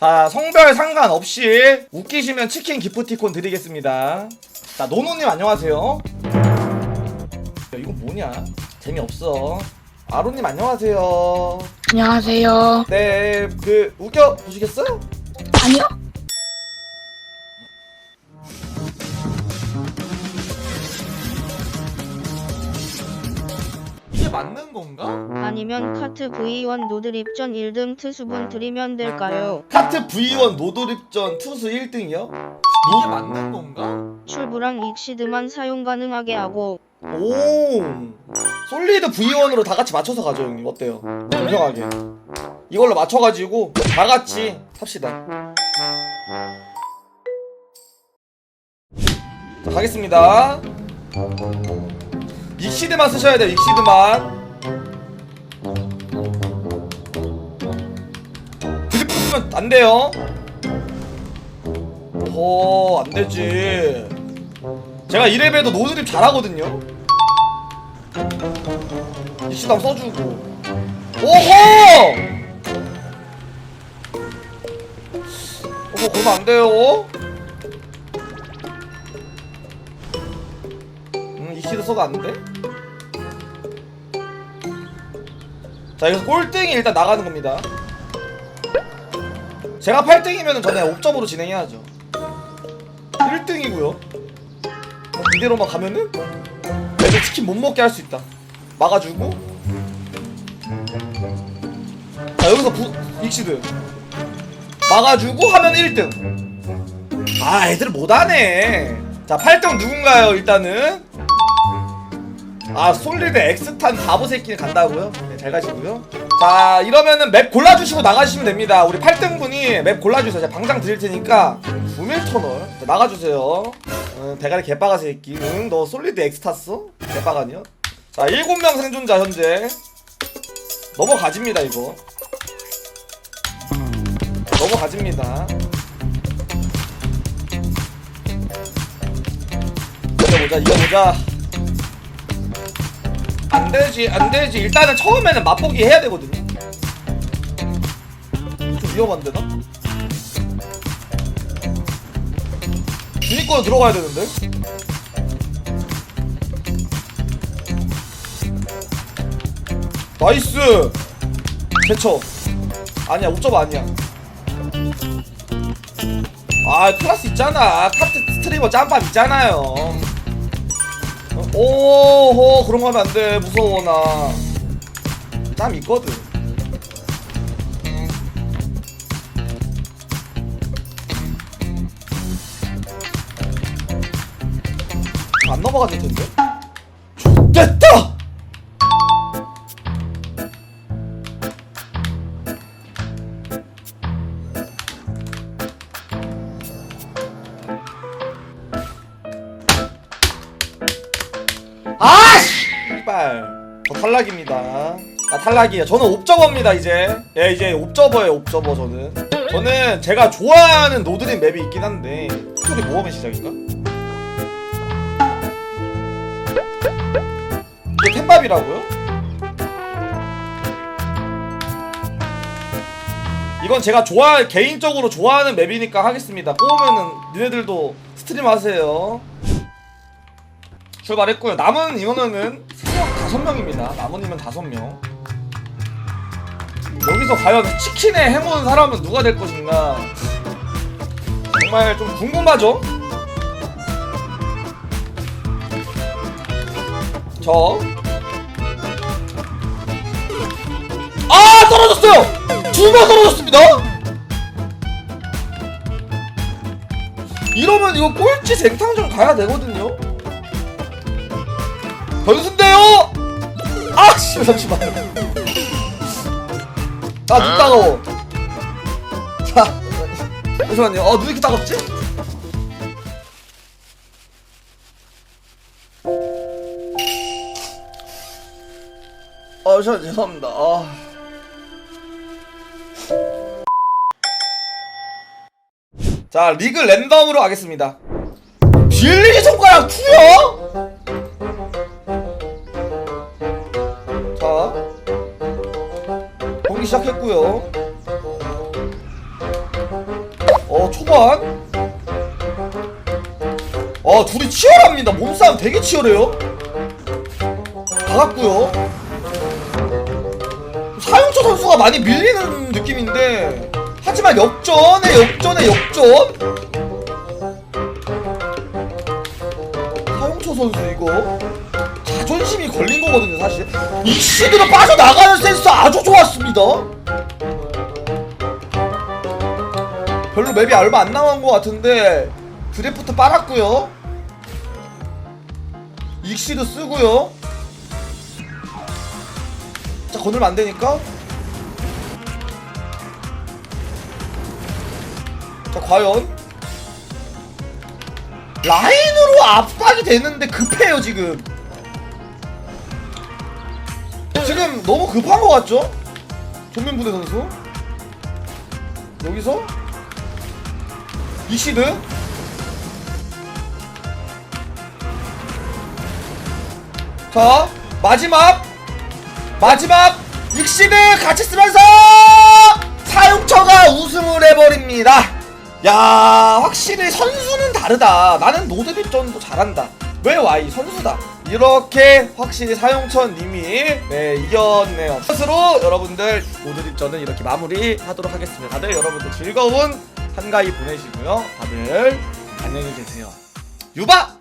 자 성별 상관없이 웃기시면 치킨 기프티콘 드리겠습니다 자 노노님 안녕하세요 야, 이거 뭐냐 재미없어 아로님 안녕하세요 안녕하세요. 네 그 웃겨 보시겠어요? 아니요? 맞는 건가? 아니면 카트 V1 노드립전 1등 트수분 드리면 될까요? 카트 V1 노도립전 투수 1등이요? 이게 맞는 건가? 출부랑 익시드만 사용 가능하게 하고 오 솔리드 V1으로 다 같이 맞춰서 가죠 형님 어때요? 공평하게 이걸로 맞춰가지고 다 같이 삽시다 자 가겠습니다 익시드만 쓰셔야 돼요 익시드만. 드리프면 안 돼요. 어 안되지. 제가 이래봬도 노드립 잘하거든요. 한번 써주고. 오호! 오호 그러면 안 돼요 써도 안 돼? 자 여기서 꼴등이 일단 나가는 겁니다. 제가 8등이면 전에 옵점으로 진행해야죠. 1등이고요. 이대로만 가면은? 애들 치킨 못 먹게 할 수 있다. 막아주고. 자 여기서 부, 익시드. 막아주고 하면 1등. 아 애들 못하네. 자 8등 누군가요 일단은 아 솔리드 엑스탄 바보 새끼 간다고요? 네, 잘 가시고요. 자 이러면은 맵 골라주시고 나가시면 됩니다. 우리 8등 분이 맵 골라주세요. 제가 방장 드릴 테니까. 9밀 터널. 자, 나가주세요. 응, 대가리 개빠가 새끼. 응 너 솔리드 엑스 탔어? 개빠가니요? 자 7명 생존자 현재. 넘어가집니다 이거. 넘어가집니다. 이겨보자 이겨보자 안 되지 안 되지. 일단은 처음에는 맛보기 해야 되거든요. 좀 위험한데 나? 주니권 들어가야 되는데? 나이스! 제쳐 아니야 옵저버 아니야. 아 클라스 있잖아. 카트 스트리머 짬밥 있잖아요. 어, 오호 그런 거 하면 안 돼. 무서워 나짬 있거든. 안 넘어가질 텐데 아씨! 이발. 저 탈락입니다. 아 탈락이에요. 저는 옵저버입니다 이제. 예 이제 옵저버예요 옵저버 저는. 저는 제가 좋아하는 노드린 맵이 있긴 한데 소리 모험의 시작인가? 이게 템밥이라고요? 이건 제가 좋아 개인적으로 좋아하는 맵이니까 하겠습니다. 뽑으면은 니네들도 스트림 하세요 출발했고요. 남은 인원은 3명, 5명입니다. 남은 인원 5명. 여기서 과연 치킨에 해모는 사람은 누가 될 것인가? 정말 좀 궁금하죠? 저. 아! 떨어졌어요! 두명 떨어졌습니다! 이러면 이거 꼴찌 생탕전 가야 되거든요? 변수인데요? 아, 씨, 잠시만. 아, 눈 따가워. 자, 잠시만요. 어, 눈이 이렇게 따갑지? 아, 저 죄송합니다. 아. 자, 리그 랜덤으로 가겠습니다. 빌리기 손가락 투여? 시작했고요. 어 초반. 어 둘이 치열합니다. 몸싸움 되게 치열해요. 박았고요. 사용초 선수가 많이 밀리는 느낌인데 하지만 역전에 역전에 역전. 사용초 선수 이거 자존심이 걸린 거거든요 사실. 익시드로 빠져나가는 센스 아주 좋았습니다. 별로 맵이 얼마 안 남은 것 같은데 드래프트 빨았고요. 익시드 쓰고요. 자 건들면 안 되니까. 자 과연. 라인으로 압박이 되는데 급해요 지금 지금 너무 급한 것 같죠? 전면부대 선수. 여기서? 이시드? 자 마지막. 마지막. 익시드 같이 쓰면서 사육처가 우승을 해버립니다. 야 확실히 선수는 다르다. 나는 노드립전도 잘한다 왜 와이 선수다? 이렇게 확실히 사용천 님이 네 이겼네요. 것으로 여러분들 노드립전은 이렇게 마무리 하도록 하겠습니다. 다들 여러분들 즐거운 한가위 보내시고요. 다들 안녕히 계세요. 유바